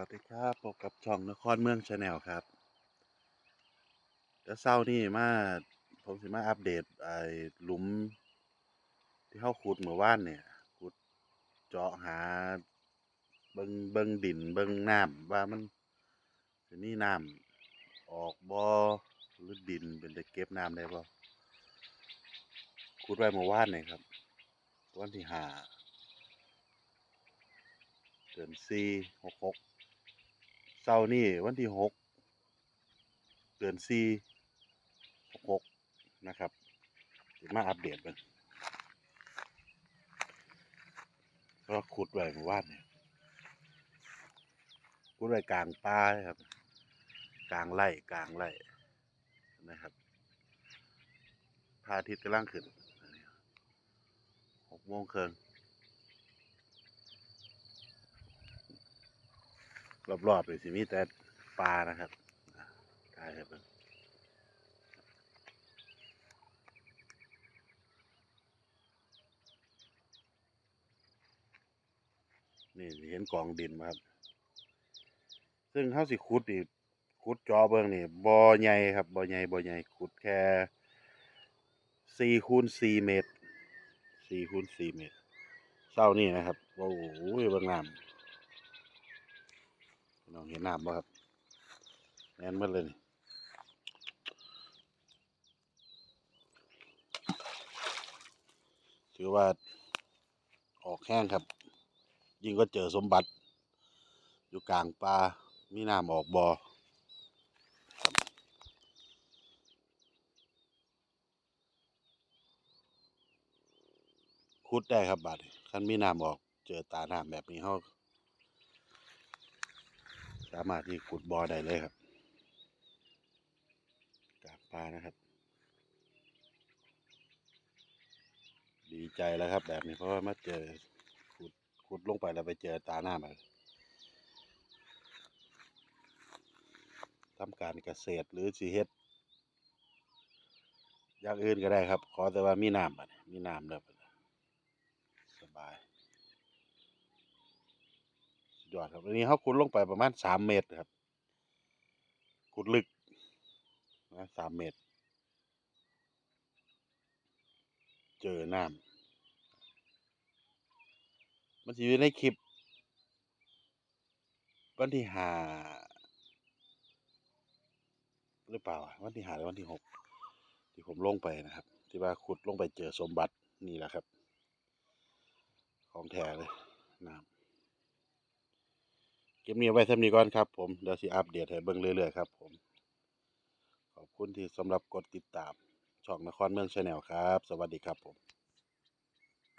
วัสดีครับพบกับช่องนครเมืองชาแนลครับแล้วเช้านี่มาผมสิมาอัปเดตไอ้หลุม ที่เขาขุดเมื่อวานเนี่ยขุดเจาะหา เบิงเบิงดินเบิงน้ำว่ามันสิมีน้ำออกบ่หรือดินเป็นตะเก็บน้ำได้บ่ขุดไว้เมื่อวานเนี่ยครับวันที่ห้า เดือนสี่หกหกเสาร์นี่วันที่หกเดือนสี่หกหกนะครับสิมาอัปเดตเบิ่งก็ขุดไว้เมื่อวานเนี่ยขุดไว้กลางป่าครับ กลางไร่กลางไร่นะครับพระอาทิตย์กำลังขึ้นหกโมงครึ่ง รอบๆเลยสิมีแต่ปลานะครับอะกายครับเนี่เห็นกองดินครับ ซึ่งเขาสิขุดนี่ขุดจอเบิ่งนี่บ่อใหญ่ครับบ่อใหญ่บ่อใหญ่ขุดแค่สี่คูณสี่เมตรสี่คูณสี่เมตรเศร้านี่นะครับโอ้โหเบิ่งน้ำ น้องเห็นน้ำบ่ครับแน่นหมดเลยนี่ถือว่าออกแห้งครับ ยิ่งก็เจอสมบัติ อยู่กลางป่ามีน้ำออกบ่อขุดได้ครับบาดนี้คันมีน้ำออก เจอตาน้ำแบบนี้เขา สามารถที่ขุดบ่อได้เลยครับกางป่านะครับ ดีใจแล้วครับ แบบนี้เพราะว่ามาเจอขุดขุดลงไปแล้วไปเจอตาหน้ำแบบทำการเกษตรหรือสิเฮ็ดอย่างอื่นก็ได้ครับ ขอแต่ว่ามีน้ำมีน้ำเด้อสบาย ยอดครับอันนี้เขาขุดลงไปประมาณสามเมตรครับขุดลึกนะสามเมตร เจอน้ำมันจะอยู่ในคลิป วันที่หาหรือเปล่า วันที่หาหรือวันที่หกที่ผมลงไปนะครับ ที่ว่าขุดลงไปเจอสมบัตินี่แหละครับ ของแท้เลยน้ำ เก็บนี้ไว้เท่านี้ก่อนครับผม เดี๋ยวสิอัปเดตให้เบิ่งเรื่อยๆครับผม ขอบคุณที่สำหรับกดติดตาม ช่องนครเมืองชาแนลครับ สวัสดีครับผม